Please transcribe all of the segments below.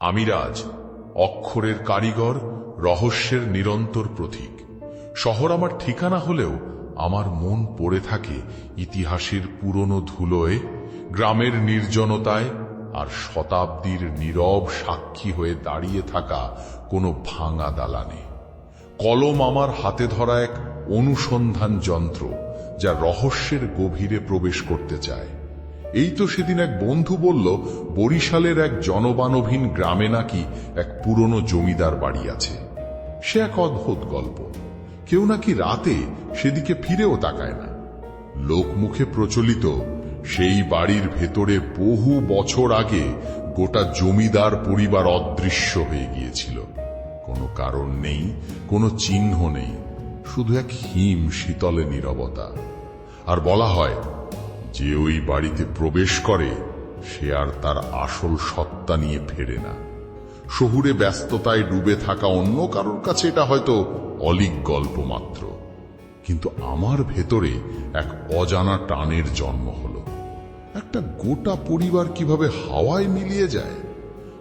আমিরাজ, অক্ষরের কারিগর, রহস্যের নিরন্তর প্রতীক। শহর আমার ঠিকানা হলেও আমার মন পড়ে থাকে ইতিহাসের পুরনো ধুলোয়, গ্রামের নির্জনতায় আর শতাব্দীর নীরব সাক্ষী হয়ে দাঁড়িয়ে থাকা কোনো ভাঙা দালানে। কলম আমার হাতে ধরা এক অনুসন্ধান যন্ত্র যা রহস্যের গভীরে প্রবেশ করতে চায়। এই তো সেদিন এক বন্ধু বলল, বরিশালের এক জনবানহীন গ্রামে নাকি এক পুরনো জমিদার বাড়ি আছে। সে এক অদ্ভুত গল্প। কেউ নাকি রাতে সেদিকে ফিরেও তাকায় না। লোকমুখে প্রচলিত, সেই বাড়ির ভেতরে বহু বছর আগে গোটা জমিদার পরিবার অদৃশ্য হয়ে গিয়েছিল। কোনো কারণ নেই, কোনো চিহ্ন নেই, শুধু এক হিম শীতলে নীরবতা। আর বলা হয় যে ওই বাড়িতে প্রবেশ করে, সে আর তার আসল সত্তা নিয়ে ফেরে না। শহুরে ব্যস্ততায় ডুবে থাকা অন্য কারোর কাছে এটা হয়তো অলিক গল্প মাত্র। কিন্তু আমার ভেতরে এক অজানা টানের জন্ম হলো। একটা গোটা পরিবার কীভাবে হাওয়ায় মিলিয়ে যায়?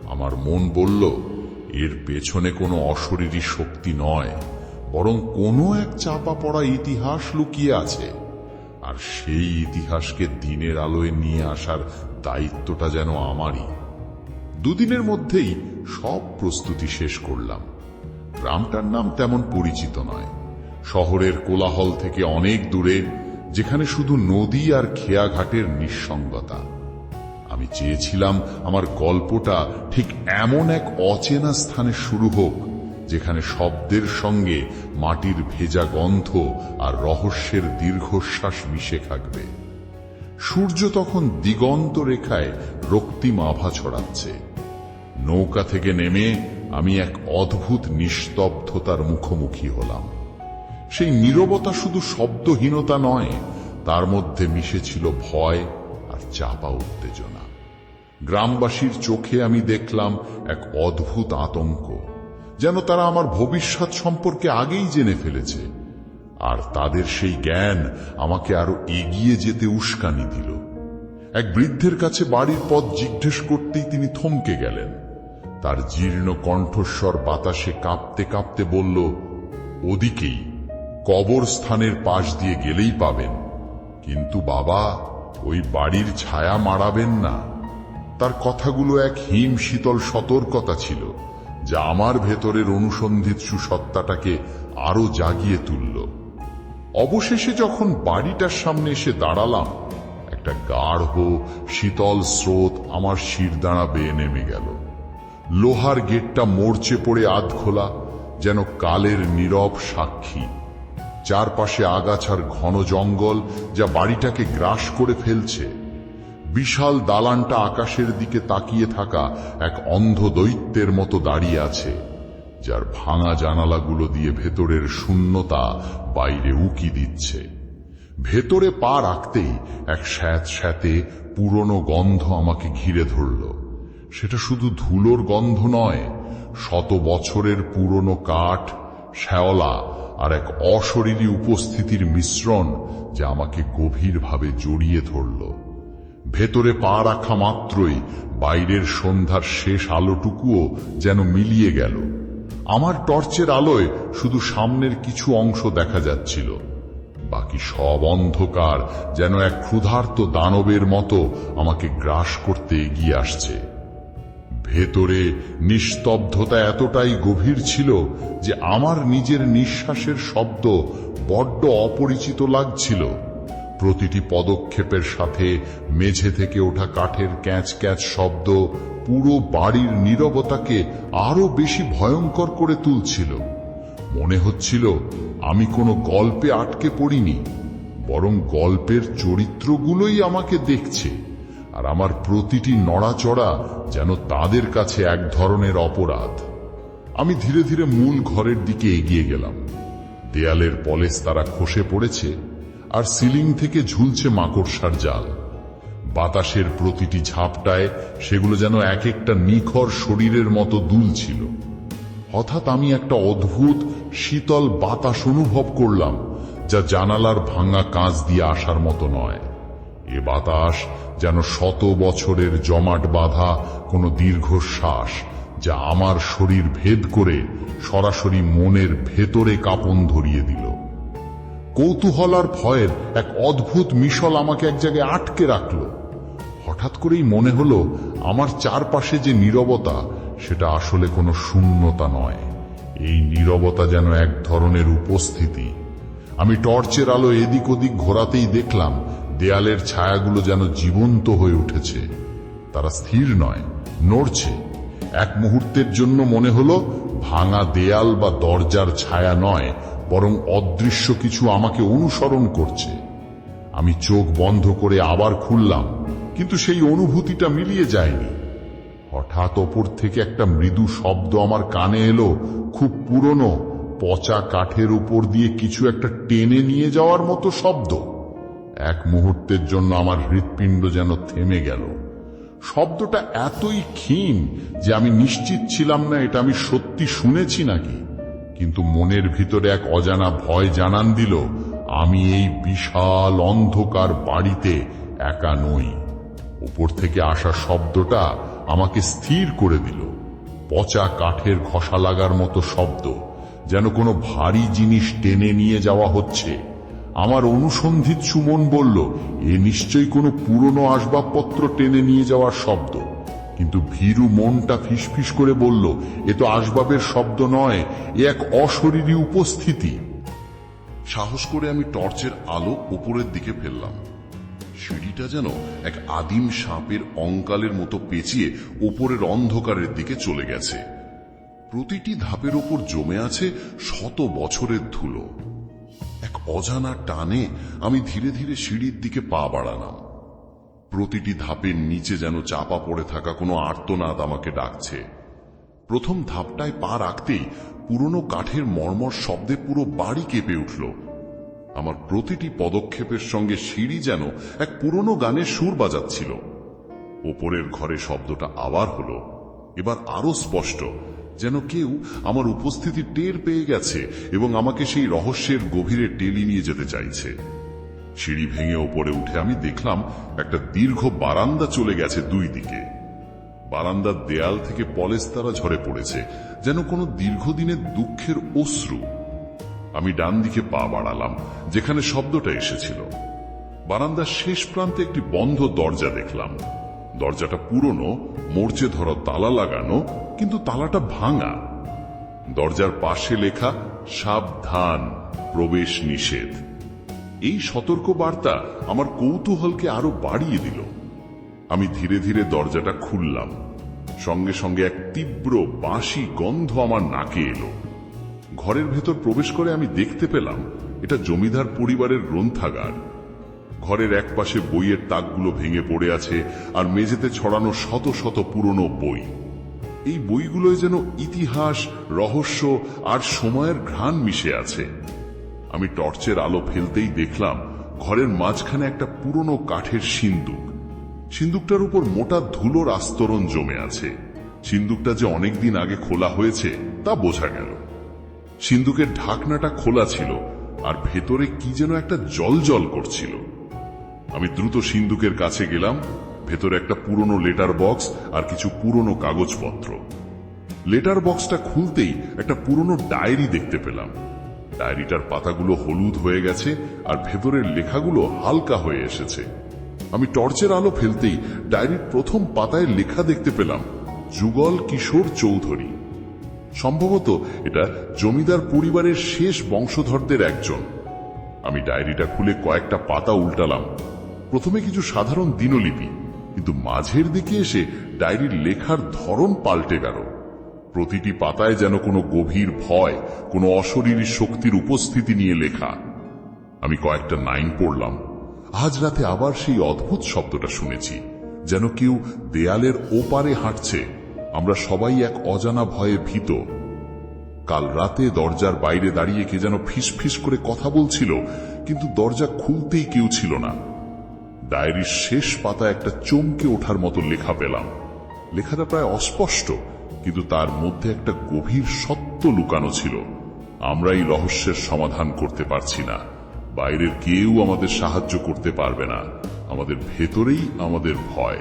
আমার মন বলল, এর পেছনে কোনো অশরীরী শক্তি নয়, বরং কোনো এক চাপা পড়া ইতিহাস লুকিয়ে আছে। আর সেই ইতিহাসকে দিনের আলোয় নিয়ে আসার দায়িত্বটা যেন আমারই। দুদিনের মধ্যেই সব প্রস্তুতি শেষ করলাম। গ্রামটার নাম তেমন পরিচিত নয়। শহরের কোলাহল থেকে অনেক দূরে, যেখানে শুধু নদী আর খেয়াঘাটের নিঃসঙ্গতা। আমি চেয়েছিলাম আমার গল্পটা ঠিক এমন এক অচেনা স্থানে শুরু হোক যেখানে শব্দের সঙ্গে মাটির ভেজা গন্ধ আর রহস্যের দীর্ঘশ্বাস মিশে থাকবে। সূর্য তখন দিগন্ত রেখায় রক্তিম আভা ছড়াচ্ছে। নৌকা থেকে নেমে আমি এক অদ্ভুত নিস্তব্ধতার মুখোমুখি হলাম। সেই নীরবতা শুধু শব্দহীনতা নয়, তার মধ্যে মিশেছিল ভয় আর চাপা উত্তেজনা। গ্রামবাসীর চোখে আমি দেখলাম এক অদ্ভুত আতঙ্ক। যেন তারা আমার ভবিষ্যৎ সম্পর্কে আগেই জেনে ফেলেছে। আর তাদের সেই জ্ঞান আমাকে আরও এগিয়ে যেতে উস্কানি দিল। এক বৃদ্ধের কাছে বাড়ির পথ জিজ্ঞেস করতেই তিনি থমকে গেলেন। তার জীর্ণ কণ্ঠস্বর বাতাসে কাঁপতে কাঁপতে বলল, ওদিকেই, কবরস্থানের পাশ দিয়ে গেলেই পাবেন। কিন্তু বাবা, ওই বাড়ির ছায়া মারাবেন না। তার কথাগুলো এক হিম শীতল সতর্কতা ছিল। যা আমার ভেতরের অনুসন্ধিৎসু সত্তাটাকে আরও জাগিয়ে তুলল। অবশেষে যখন বাড়িটার সামনে এসে দাঁড়ালাম, একটা গাঢ়, শীতল স্রোত আমার শিরদাঁড়া বেয়ে নেমে গেল। লোহার গেটটা মরচে পড়ে আধ খোলা যেন কালের নীরব সাক্ষী। চারপাশে আগাছার ঘন জঙ্গল যা বাড়িটাকে গ্রাস করে ফেলছে। বিশাল দালানটা আকাশের দিকে তাকিয়ে থাকা এক অন্ধ দৈত্যের মতো দাঁড়িয়ে আছে, যার ভাঙা জানালাগুলো দিয়ে ভেতরের শূন্যতা বাইরে উকি দিচ্ছে। ভেতরে পা রাখতেই এক স্যাঁত স্যাঁতে পুরনো গন্ধ আমাকে ঘিরে ধরল। সেটা শুধু ধুলোর গন্ধ নয়, শত বছরের পুরনো কাঠ, শ্যাওলা আর এক অশরীরী উপস্থিতির মিশ্রণ যা আমাকে গভীরভাবে জড়িয়ে ধরল। ভেতরে পা রাখা মাত্রই বাইরের সন্ধ্যার শেষ আলোটুকুও যেন মিলিয়ে গেল। আমার টর্চের আলোয় শুধু সামনের কিছু অংশ দেখা যাচ্ছিল। বাকি সব অন্ধকার যেন এক ক্ষুধার্ত দানবের মতো আমাকে গ্রাস করতে এগিয়ে আসছে। ভেতরে নিস্তব্ধতা এতটাই গভীর ছিল যে আমার নিজের নিঃশ্বাসের শব্দ বড্ড অপরিচিত লাগছিল। প্রতিটি পদক্ষেপের সাথে মেঝে থেকে ওঠা কাঠের ক্যাঁচ ক্যাঁচ শব্দ পুরো বাড়ির নীরবতাকে আরও বেশি ভয়ঙ্কর করে তুলছিল। মনে হচ্ছিল, আমি কোনো গল্পে আটকে পড়িনি, বরং গল্পের চরিত্রগুলোই আমাকে দেখছে, আর আমার প্রতিটি নড়াচড়া যেন তাদের কাছে এক ধরনের অপরাধ। আমি ধীরে ধীরে মূল ঘরের দিকে এগিয়ে গেলাম। দেয়ালের পলেস তারা খসে পড়েছে আর সিলিং থেকে ঝুলছে মাকড়সার জাল। বাতাসের প্রতিটি ঝাপটায় সেগুলো যেন এক একটা নিখর শরীরের মতো দুলছিল হঠাৎ আমি একটা অদ্ভুত, শীতল বাতাস অনুভব করলাম, যা জানালার ভাঙা কাঁচ দিয়ে আসার মতো নয়। এ বাতাস যেন শত বছরের জমাট বাঁধা কোনো দীর্ঘশ্বাস, যা আমার শরীর ভেদ করে সরাসরি মনের ভেতরে কাপন ধরিয়ে দিল। কৌতূহল আর ভয়ের এক অদ্ভুত মিশল আমাকে এক জায়গায় আটকে রাখল। হঠাৎ করেই মনে হলো, আমার চারপাশে যে নীরবতা, সেটা আসলে কোনো শূন্যতা নয়। এই নীরবতা যেন এক ধরনের উপস্থিতি। আমি টর্চের আলো এদিক ওদিক ঘোরাতেই দেখলাম, দেয়ালের ছায়াগুলো যেন জীবন্ত হয়ে উঠেছে। তারা স্থির নয়, নড়ছে। এক মুহূর্তের জন্য মনে হলো, ভাঙা দেয়াল বা দরজার ছায়া নয় বরং অদৃশ্য কিছু আমাকে অনুসরণ করছে। আমি চোখ বন্ধ করে আবার খুললাম, কিন্তু সেই অনুভূতিটা মিলিয়ে যায়নি। হঠাৎ ওপর থেকে একটা মৃদু শব্দ আমার কানে এলো, খুব পুরনো, পচা কাঠের উপর দিয়ে কিছু একটা টেনে নিয়ে যাওয়ার মতো শব্দ। এক মুহূর্তের জন্য আমার হৃৎপিণ্ড যেন থেমে গেল। শব্দটা এতই ক্ষীণ যে আমি নিশ্চিত ছিলাম না এটা আমি সত্যি শুনেছি নাকি। কিন্তু মনের ভিতরে এক অজানা ভয় জানান দিল, আমি এই বিশাল অন্ধকার বাড়িতে একা নই। উপর থেকে আসা শব্দটা আমাকে স্থির করে দিল, পচা কাঠের ঘষা লাগার মতো শব্দ, যেন কোনো ভারী জিনিস টেনে নিয়ে যাওয়া হচ্ছে। আমার অনুসন্ধিত সুমন বলল, এ নিশ্চয়ই কোনো পুরনো আসবাবপত্র টেনে নিয়ে যাওয়ার শব্দ। কিন্তু ভীরু মনটা ফিসফিস করে বলল, এ তো আসবাবের শব্দ নয়, এ এক অশরীরী উপস্থিতি। সাহস করে আমি টর্চের আলো ওপরের দিকে ফেললাম। সিঁড়িটা যেন এক আদিম সাপের অঙ্কালের মতো পেঁচিয়ে ওপরের অন্ধকারের দিকে চলে গেছে। প্রতিটি ধাপের ওপর জমে আছে শত বছরের ধুলো। এক অজানা টানে আমি ধীরে ধীরে সিঁড়ির দিকে পা বাড়ালাম। প্রতিটি ধাপের নিচে যেন চাপা পড়ে থাকা কোনো আর্তনাদ আমাকে ডাকছে। প্রথম ধাপটায় পা রাখতেই পুরনো কাঠের মর্মর শব্দে পুরো বাড়ি কেঁপে উঠল। আমার প্রতিটি পদক্ষেপের সঙ্গে সিঁড়ি যেন এক পুরনো গানের সুর বাজাচ্ছিল। ওপরের ঘরে শব্দটা আবার হলো। এবার আরও স্পষ্ট, যেন কেউ আমার উপস্থিতি টের পেয়ে গেছে এবং আমাকে সেই রহস্যের গভীরে টেলি নিয়ে যেতে চাইছে। সিঁড়ি ভেঙে ওপরে উঠে আমি দেখলাম একটা দীর্ঘ বারান্দা চলে গেছে দুই দিকে। বারান্দার দেয়াল থেকে পলেস্তারা ঝরে পড়েছে, যেন কোনো দীর্ঘদিনের দুঃখের অশ্রু। আমি ডান দিকে পা বাড়ালাম, যেখানে শব্দটা এসেছিল। বারান্দার শেষ প্রান্তে একটি বন্ধ দরজা দেখলাম। দরজাটা পুরনো, মোর্চে ধরা তালা লাগানো, কিন্তু তালাটা ভাঙা। দরজার পাশে লেখা, সাবধান, প্রবেশ নিষেধ। এই সতর্ক বার্তা আমার কৌতূহলকে আরও বাড়িয়ে দিল। আমি ধীরে ধীরে দরজাটা খুললাম। সঙ্গে সঙ্গে এক তীব্র বাঁশি গন্ধ আমার নাকে এলো। ঘরের ভেতর প্রবেশ করে আমি দেখতে পেলাম, এটা জমিদার পরিবারের গ্রন্থাগার। ঘরের একপাশে বইয়ের তাকগুলো ভেঙে পড়ে আছে আর মেঝেতে ছড়ানো শত শত পুরনো বই। এই বইগুলোয় যেন ইতিহাস, রহস্য আর সময়ের ঘ্রাণ মিশে আছে। আমি টর্চের আলো ফেলতেই দেখলাম ঘরের মাঝখানে একটা পুরনো কাঠের সিন্দুক। সিন্দুকটার উপর মোটা ধুলোর আস্তরণ জমে আছে। সিন্দুকটা যে অনেকদিন আগে খোলা হয়েছে, তা বোঝা গেল। সিন্দুকের ঢাকনাটা খোলা ছিল আর ভেতরে কি যেন একটা জল জল করছিল। আমি দ্রুত সিন্দুকের কাছে গেলাম, ভেতরে একটা পুরনো লেটার বক্স আর কিছু পুরনো কাগজপত্র। লেটার বক্সটা খুলতেই একটা পুরনো ডায়েরি দেখতে পেলাম। ডায়েরিটার পাতাগুলো হলুদ হয়ে গেছে আর ভেতরের লেখাগুলো হালকা হয়ে এসেছে। আমি টর্চের আলো ফেলতেই ডায়েরির প্রথম পাতায় লেখা দেখতে পেলাম, যুগল কিশোর চৌধুরী। সম্ভবত এটা জমিদার পরিবারের শেষ বংশধরদের একজন। আমি ডায়েরিটা খুলে কয়েকটা পাতা উল্টালাম। প্রথমে কিছু সাধারণ দিনলিপি, কিন্তু মাঝের দিকে এসে ডায়েরির লেখার ধরন পাল্টে গেল। প্রতিটি পাতায় যেন কোনো গভীর ভয়, কোনো অশরীরী শক্তির উপস্থিতি নিয়ে লেখা। আমি কয়েকটা নাইন পড়লাম। আজ রাতে আবার সেই অদ্ভুত শব্দটা শুনেছি, যেন কেউ দেয়ালের ওপারে হাঁটছে। আমরা সবাই এক অজানা ভয়ে ভীত। কাল রাতে দরজার বাইরে দাঁড়িয়ে কে যেন ফিস ফিস করে কথা বলছিল, কিন্তু দরজা খুলতেই কেউ ছিল না। ডায়েরির শেষ পাতা একটা চমকে ওঠার মতো লেখা পেলাম। লেখাটা প্রায় অস্পষ্ট কিন্তু তার মধ্যে একটা গভীর সত্য লুকানো ছিল। আমরা এই রহস্যের সমাধান করতে পারছি না। বাইরের কেউ আমাদের সাহায্য করতে পারবে না। আমাদের ভেতরেই আমাদের ভয়।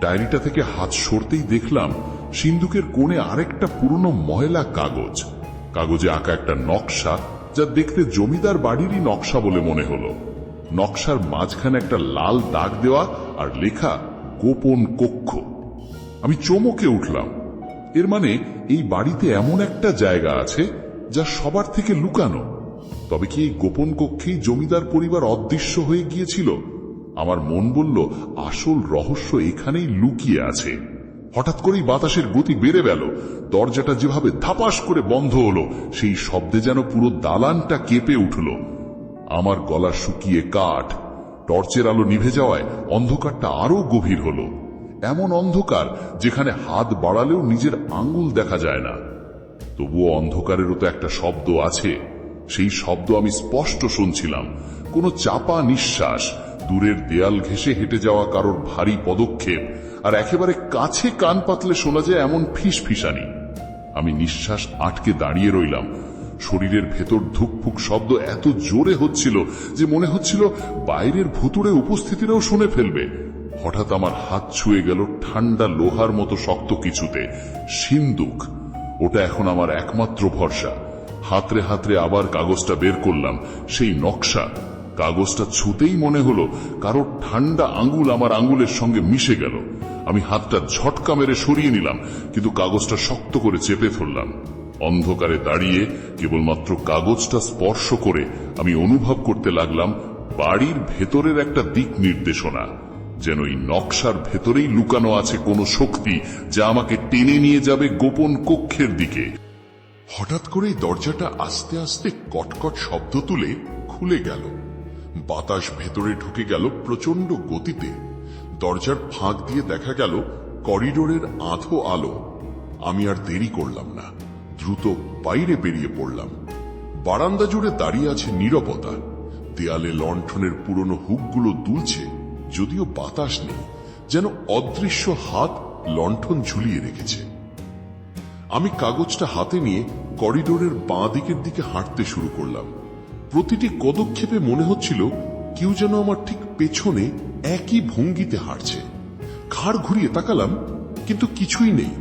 ডায়েরিটা থেকে হাত সরতেই দেখলাম সিন্ধুকের কোণে আরেকটা পুরনো ময়লা কাগজ। কাগজে আঁকা একটা নকশা যা দেখতে জমিদার বাড়িরই নকশা বলে মনে হলো। নকশার মাঝখানে একটা লাল দাগ দেওয়া আর লেখা গোপন কক্ষ। আমি চমকে উঠলাম। এর মানে এই বাড়িতে এমন একটা জায়গা আছে যা সবার থেকে লুকানো। তবে কি এই গোপন কক্ষেই জমিদার পরিবার অদৃশ্য হয়ে গিয়েছিল? আমার মন বলল, আসল রহস্য এখানেই লুকিয়ে আছে। হঠাৎ করেই বাতাসের গতি বেড়ে গেল। দরজাটা যেভাবে ধাপাস করে বন্ধ হলো, সেই শব্দে যেন পুরো দালানটা কেঁপে উঠল। আমার গলা শুকিয়ে কাঠ, টর্চের আলো নিভে যাওয়ায় অন্ধকারটা আরও গভীর হলো। এমন অন্ধকার যেখানে হাত বাড়ালেও নিজের আঙ্গুল দেখা যায় না। তবুও অন্ধকারেরও তো একটা শব্দ আছে। সেই শব্দ আমি স্পষ্ট শুনছিলাম। কোনো চাপা নিঃশ্বাস, দূরের দেয়াল ঘেঁষে হেঁটে যাওয়া কারোর ভারী পদক্ষেপ, আর একেবারে কাছে কান পাতলে শোনা যায় এমন ফিস ফিসানি আমি নিঃশ্বাস আটকে দাঁড়িয়ে রইলাম। শরীরের ভেতর ধুকফুক শব্দ এত জোরে হচ্ছিল যে মনে হচ্ছিল বাইরের ভুতুড়ে উপস্থিতিরাও শুনে ফেলবে। হঠাৎ আমার হাত ছুঁয়ে গেল ঠান্ডা লোহার মতো শক্ত কিছুতে। সিন্দুক। ওটা এখন আমার একমাত্র ভরসা। হাতরে হাতরে আবার কাগজটা বের করলাম। সেই নকশা। কাগজটা ছুতেই মনে হলো কারোর ঠান্ডা আঙ্গুল আমার আঙ্গুলের সঙ্গে মিশে গেল। আমি হাতটা ঝটকা মেরে সরিয়ে নিলাম, কিন্তু কাগজটা শক্ত করে চেপে ধরলাম। অন্ধকারে দাঁড়িয়ে কেবলমাত্র কাগজটা স্পর্শ করে আমি অনুভব করতে লাগলাম বাড়ির ভেতরের একটা দিক নির্দেশনা। যেন এই নকশার ভেতরেই লুকানো আছে কোনো শক্তি যা আমাকে টেনে নিয়ে যাবে গোপন কক্ষের দিকে। হঠাৎ করেই দরজাটা আস্তে আস্তে কটকট শব্দ তুলে খুলে গেল। বাতাস ভেতরে ঢুকে গেল প্রচণ্ড গতিতে। দরজার ফাঁক দিয়ে দেখা গেল করিডোরের আধো আলো। আমি আর দেরি করলাম না। দ্রুত বাইরে বেরিয়ে পড়লাম। বারান্দা জুড়ে দাঁড়িয়ে আছে নীরবতা। দেয়ালে লণ্ঠনের পুরনো হুকগুলো দুলছে। যদিও বাতাস নেই, যেন অদৃশ্য হাত লণ্ঠন ঝুলিয়ে রেখেছে। আমি কাগজটা হাতে নিয়ে করিডোরের বাঁ দিকের দিকে হাঁটতে শুরু করলাম। প্রতিটি পদক্ষেপে মনে হচ্ছিল কেউ যেন আমার ঠিক পেছনে একই ভঙ্গিতে হাঁটছে। ঘাড় ঘুরিয়ে তাকালাম, কিন্তু কিছুই নেই,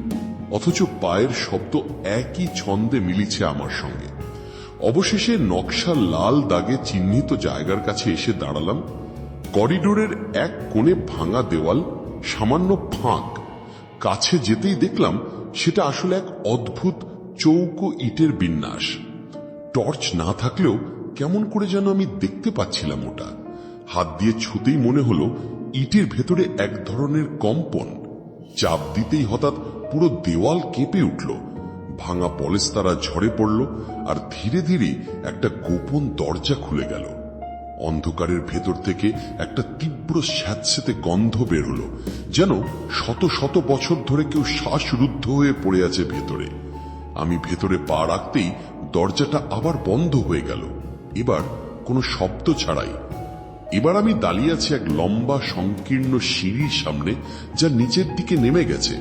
অথচ পায়ের শব্দ একই ছন্দে মিলিছে আমার সঙ্গে। অবশেষে নকশা লাল দাগে চিহ্নিত জায়গার কাছে এসে দাঁড়ালাম করিডোরের এক কোণে ভাঙা দেওয়াল, সামান্য ফাঁক। কাছে যেতেই দেখলাম সেটা আসলে এক অদ্ভুত চৌকো ইটের বিন্যাস। টর্চ না থাকলেও কেমন করে যেন আমি দেখতে পাচ্ছিলাম ওটা। হাত দিয়ে ছুতেই মনে হলো ইটের ভেতরে এক ধরনের কম্পন। চাপ দিতেই হঠাৎ পুরো দেওয়াল কেঁপে উঠল। ভাঙা পলেস্তারা ঝরে পড়ল আর ধীরে ধীরে একটা গোপন দরজা খুলে গেল। অন্ধকারের ভেতর থেকে একটা তীব্র স্যাঁতস্যাঁতে গন্ধ বের হলো যেন শত শত বছর ধরে কেউ শ্বাসরুদ্ধ হয়ে পড়ে আছে ভেতরে। আমি ভেতরে পা রাখতেই দরজাটা আবার বন্ধ হয়ে গেল। এবার কোনো শব্দ ছাড়াই। এবার আমি দাঁড়িয়ে আছি এক লম্বা, সংকীর্ণ সিঁড়ির সামনে, যা নিচের দিকে নেমে গেছে।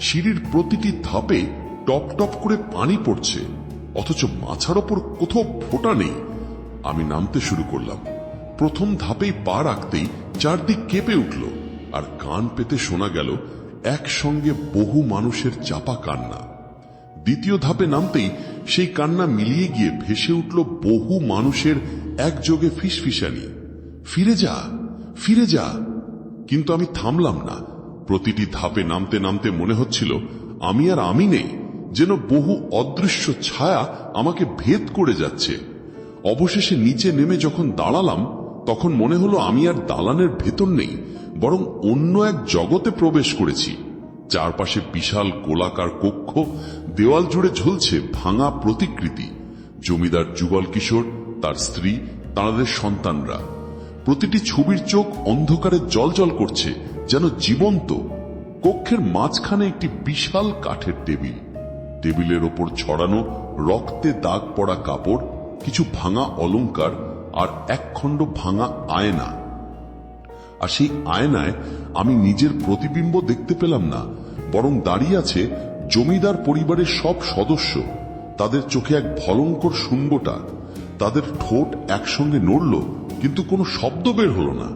সিঁড়ির প্রতিটি ধাপে টপ টপ করে পানি পড়ছে, অথচ মাথার ওপর কোথাও ফোঁটা নেই। আমি নামতে শুরু করলাম। প্রথম ধাপেই পা রাখতেই চারদিক কেঁপে উঠল আর কান পেতে শোনা গেল একসঙ্গে বহু মানুষের চাপা কান্না। দ্বিতীয় ধাপে নামতেই সেই কান্না মিলিয়ে গিয়ে ভেসে উঠল বহু মানুষের একযোগে ফিসফিসানি। ফিরে যা ফিরে যা। কিন্তু আমি থামলাম না। প্রতিটি ধাপে নামতে নামতে মনে হচ্ছিল আমি আর আমি নেই, যেন বহু অদৃশ্য ছায়া আমাকে ভেদ করে যাচ্ছে। অবশেষে নিচে নেমে যখন দাঁড়ালাম, তখন মনে হলো আমি আর দালানের ভেতর নেই, বরং অন্য এক জগতে প্রবেশ করেছি। চারপাশে বিশাল গোলাকার কক্ষ, দেওয়াল জুড়ে ঝুলছে ভাঙা প্রতিকৃতি। জমিদার যুগল কিশোর, তার স্ত্রী, তাঁদের সন্তানরা। প্রতিটি ছবির চোখ অন্ধকারে জলজল করছে, যেন জীবন্ত। কক্ষের মাঝখানে একটি বিশাল কাঠের টেবিল। টেবিলের ওপর ছড়ানো রক্তে দাগ পড়া কাপড় কিছু ভাঙা অলংকার আর একখণ্ড ভাঙা আয়না। আর সেই আয়নায় আমি নিজের প্রতিবিম্ব দেখতে পেলাম না, বরং দাঁড়িয়ে আছে জমিদার পরিবারের সব সদস্য। তাদের চোখে এক ভয়ঙ্কর শূন্যটা তাদের ঠোঁট একসঙ্গে নড়ল, কিন্তু কোনো শব্দ বের হলো না।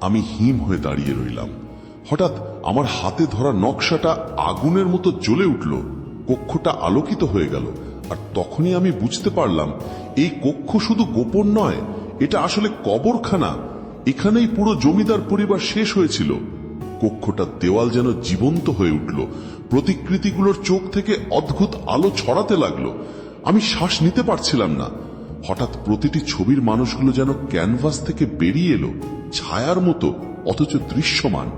আমি হিম হয়ে দাঁড়িয়ে রইলাম। হঠাৎ আমার হাতে ধরা নকশাটা আগুনের মতো জ্বলে উঠল। কক্ষটা আলোকিত হয়ে গেল। আর তখনই আমি বুঝতে পারলাম, এই কক্ষ শুধু গোপন নয়, এটা আসলে কবরখানা। এখানেই পুরো জমিদার পরিবার শেষ হয়েছিল। কক্ষটার দেওয়াল যেন জীবন্ত হয়ে উঠল। প্রতিকৃতিগুলোর চোখ থেকে অদ্ভুত আলো ছড়াতে লাগল। আমি শ্বাস নিতে পারছিলাম না। হঠাৎ প্রতিটি ছবির মানুষগুলো যেন ক্যানভাস থেকে বেরিয়ে এলো, ছায়ার মতো, অথচ দৃশ্যমান।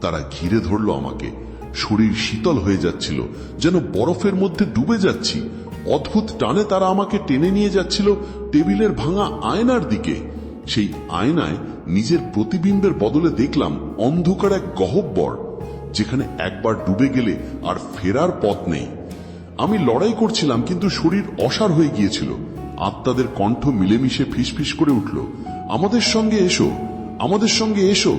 তারা ঘিরে ধরলো আমাকে। শরীর শীতল হয়ে যাচ্ছিল, যেন বরফের মধ্যে ডুবে যাচ্ছি। অদ্ভুত টানে তারা আমাকে টেনে নিয়ে যাচ্ছিল টেবিলের ভাঙা আয়নার দিকে। সেই আয়নায় নিজের প্রতিবিম্বের বদলে দেখলাম অন্ধকার এক গহব্বর, যেখানে একবার ডুবে গেলে আর ফেরার পথ নেই। আমি লড়াই করছিলাম, কিন্তু শরীর অসার হয়ে গিয়েছিল। আত্মাদের কণ্ঠ মিলেমিশে ফিসফিস করে উঠল, আমাদের সঙ্গে এসো, আমাদের সঙ্গে এসো।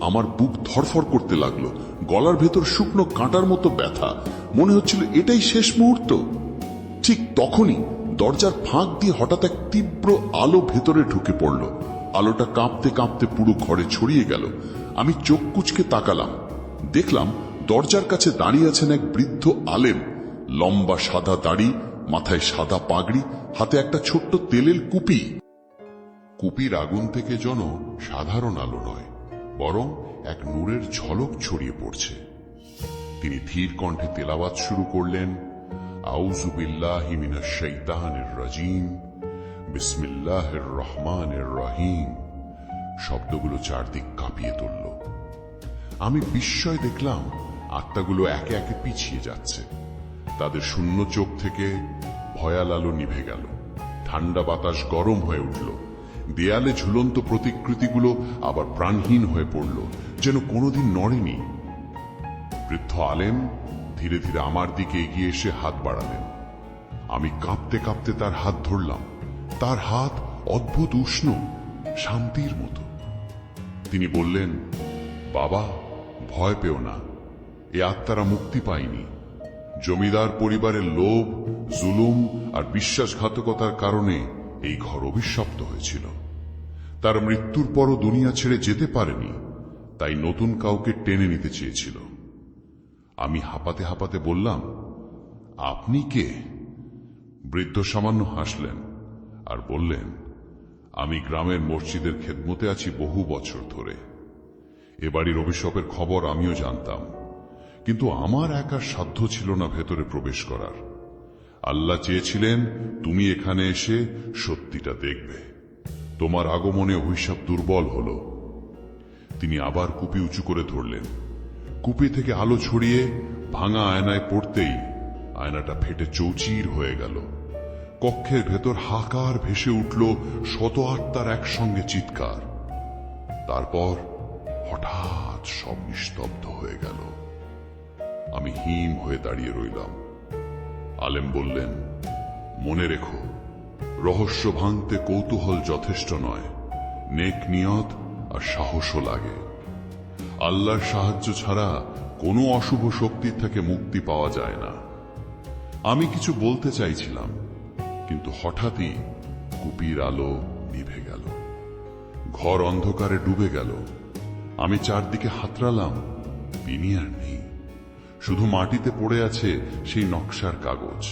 আমার বুক ধরফর করতে লাগল, গলার ভেতর শুকনো কাঁটার মতো ব্যথা। মনে হচ্ছিল এটাই শেষ মুহূর্ত। ঠিক তখনই দরজার ফাঁক দিয়ে হঠাৎ এক তীব্র আলো ভেতরে ঢুকে পড়ল। আলোটা কাঁপতে কাঁপতে পুরো ঘরে ছড়িয়ে গেল। আমি চোখ কুচকে তাকালাম। দেখলাম দরজার কাছে দাঁড়িয়ে আছেন এক বৃদ্ধ আলেম। লম্বা সাদা দাড়ি, মাথায় সাদা পাগড়ি, হাতে একটা ছোট্ট তেলের কুপি। কুপির আগুন থেকে যেন সাধারণ আলো নয়, বরং এক নূরের ঝলক ছড়িয়ে পড়ছে। তিনি ধীর কণ্ঠে তেলাওয়াত শুরু করলেন শাইতানির রাজিম বিসমিল্লাহির রহমানির রহিম শব্দগুলো চারদিক কাঁপিয়ে তুলল। আমি বিস্ময় দেখলাম, আত্মাগুলো একে একে পিছিয়ে যাচ্ছে। তাদের শূন্য চোখ থেকে ভয়াল আলো নিভে গেল। ঠান্ডা বাতাস গরম হয়ে উঠল। দেয়ালে ঝুলন্ত প্রতিকৃতিগুলো আবার প্রাণহীন হয়ে পড়ল, যেন কোনোদিন নড়েনি। বৃদ্ধ আলেম ধীরে ধীরে আমার দিকে এগিয়ে এসে হাত বাড়ালেন। আমি কাঁপতে কাঁপতে তার হাত ধরলাম। তার হাত অদ্ভুত উষ্ণ, শান্তির মতো। তিনি বললেন, বাবা, ভয় পেও না। এ আত্মারা মুক্তি পায়নি। জমিদার পরিবারের লোভ, জুলুম আর বিশ্বাসঘাতকতার কারণে এই ঘর অভিশপ্ত হয়েছিল। তার মৃত্যুর পরও দুনিয়া ছেড়ে যেতে পারেনি, তাই নতুন কাউকে টেনে নিতে চেয়েছিল। আমি হাঁপাতে হাঁপাতে বললাম, আপনি কে? বৃদ্ধ সামান্য হাসলেন আর বললেন, আমি গ্রামের মসজিদের খেদমতে আছি বহু বছর ধরে। এ বাড়ির অভিশপের খবর আমিও জানতাম। কিন্তু আমার একার সাধ্য ছিল না ভেতরে প্রবেশ করার। আল্লাহ চেয়েছিলেন তুমি এখানে এসে সত্যিটা দেখবে। তোমার আগমনে অভিশাপ দুর্বল হল। তিনি আবার কুপি উঁচু করে ধরলেন। কুপি থেকে আলো ছড়িয়ে ভাঙা আয়নায় পড়তেই আয়নাটা ফেটে চৌচির হয়ে গেল। কক্ষের ভেতর হাকার ভেসে উঠল শত আত্মার একসঙ্গে চিৎকার। তারপর হঠাৎ সব নিস্তব্ধ হয়ে গেল। আমি হিম হয়ে দাঁড়িয়ে রইলাম। আলেম বললেন, মনে রেখো, রহস্য ভাঙতে কৌতূহল যথেষ্ট নয়। নেক নিয়ত আর সাহসও লাগে। আল্লাহর সাহায্য ছাড়া কোনো অশুভ শক্তির থেকে মুক্তি পাওয়া যায় না। আমি কিছু বলতে চাইছিলাম, কিন্তু হঠাৎই কুপির আলো নিভে গেল। ঘর অন্ধকারে ডুবে গেল। আমি চারদিকে হাতড়ালাম তিনি আর নেই। শুধু মাটিতে পড়ে আছে সেই নকশার কাগজ।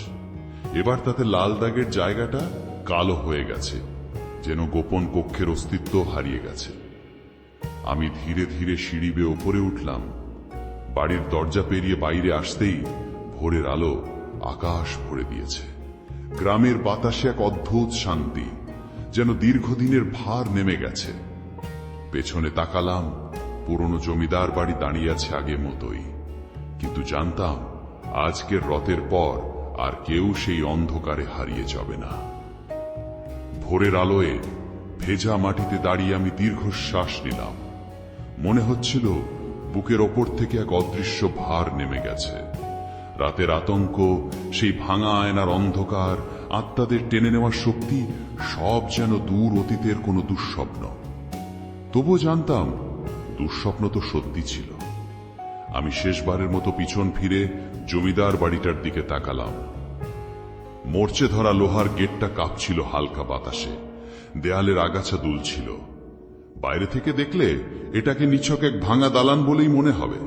এবার তাতে লাল দাগের জায়গাটা কালো হয়ে গেছে, যেন গোপন কক্ষের অস্তিত্ব হারিয়ে গেছে। আমি ধীরে ধীরে সিঁড়ি বেয়ে ওপরে উঠলাম। বাড়ির দরজা পেরিয়ে বাইরে আসতেই ভোরের আলো আকাশ ভরে দিয়েছে। গ্রামের বাতাসে এক অদ্ভুত শান্তি, যেন দীর্ঘদিনের ভার নেমে গেছে। পেছনে তাকালাম, পুরনো জমিদার বাড়ি দাঁড়িয়ে আছে আগের মতোই। কিন্তু জানতাম, আজকের রথের পর আর কেউ সেই অন্ধকারে হারিয়ে যাবে না। ভোরের আলোয় ভেজা মাটিতে দাঁড়িয়ে আমি দীর্ঘশ্বাস নিলাম। মনে হচ্ছিল বুকের ওপর থেকে এক অদৃশ্য ভার নেমে গেছে। রাতের আতঙ্ক, সেই ভাঙা আয়নার অন্ধকার, আত্মাদের টেনে নেওয়ার শক্তি সব যেন দূর অতীতের কোনো দুঃস্বপ্ন। তবুও জানতাম, দুঃস্বপ্ন তো সত্যি ছিল। আমি শেষবারের মতো পিছন ফিরে জমিদার বাড়িটার দিকে তাকালাম। মরচে ধরা লোহার গেটটা কাঁপছিল হালকা বাতাসে। দেয়ালের আগাছা দুলছিল। বাইরে থেকে দেখলে এটাকে নিছক এক ভাঙা দালান বলেই মনে হবে।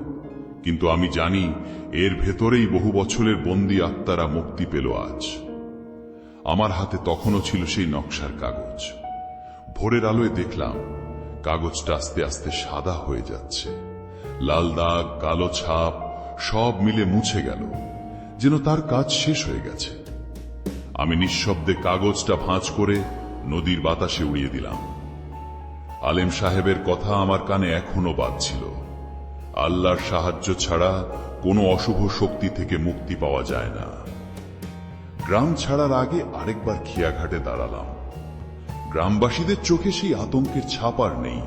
কিন্তু আমি জানি এর ভেতরেই বহু বছরের বন্দি আত্মারা মুক্তি পেল আজ। আমার হাতে তখনও ছিল সেই নকশার কাগজ। ভোরের আলোয় দেখলাম, কাগজটা আস্তে আস্তে সাদা হয়ে যাচ্ছে। লাল দাগ, কালো ছাপ, সব মিলে মুছে গেল, যেন তার কাজ শেষ হয়ে গেছে। আমি নিঃশব্দে কাগজটা ভাঁজ করে নদীর বাতাসে উড়িয়ে দিলাম। আলেম সাহেবের কথা আমার কানে এখনও বাজছিল। আল্লাহর সাহায্য ছাড়া কোনো অশুভ শক্তি থেকে মুক্তি পাওয়া যায় না। গ্রাম ছাড়ার আগে আরেকবার খিয়াঘাটে দাঁড়ালাম। গ্রামবাসীদের চোখে সেই আতঙ্কের ছাপ আর নেই।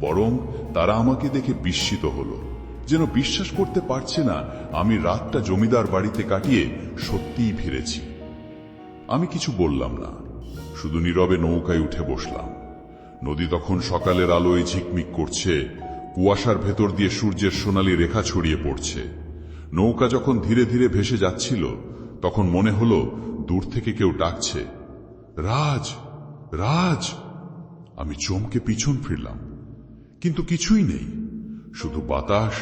বরং তারা আমাকে দেখে বিস্মিত হলো, যেন বিশ্বাস করতে পারছে না আমি রাতটা জমিদার বাড়িতে কাটিয়ে সত্যিই ফিরেছি। আমি কিছু বললাম না, শুধু নীরবে নৌকায় উঠে বসলাম। নদী তখন সকালের আলোয় ঝিকমিক করছে, কুয়াশার ভেতর দিয়ে সূর্যের সোনালি রেখা ছড়িয়ে পড়ছে। নৌকা যখন ধীরে ধীরে ভেসে যাচ্ছিল, তখন মনে হলো দূর থেকে কেউ ডাকছে, রাজ রাজ! আমি চমকে পিছন ফিরলাম, কিন্তু কিছুই নেই, শুধু বাতাস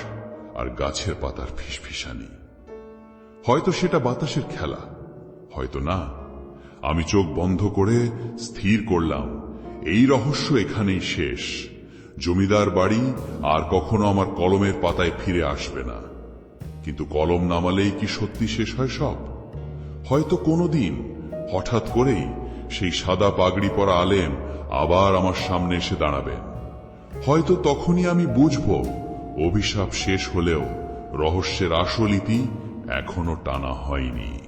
আর গাছের পাতার ফিসফিসানি। হয়তো সেটা বাতাসের খেলা, হয়তো না। আমি চোখ বন্ধ করে স্থির করলাম এই রহস্য এখানেই শেষ। জমিদার বাড়ি আর কখনো আমার কলমের পাতায় ফিরে আসবে না। কিন্তু কলম নামালেই কি সত্যি শেষ হয় সব? হয়তো কোনোদিন, হঠাৎ করেই সেই সাদা পাগড়ি পরা আলেম আবার আমার সামনে এসে দাঁড়াবেন। হয়তো তখনই আমি বুঝব, অভিশাপ শেষ হলেও রহস্যের আসল ইতি এখনও টানা হয়নি।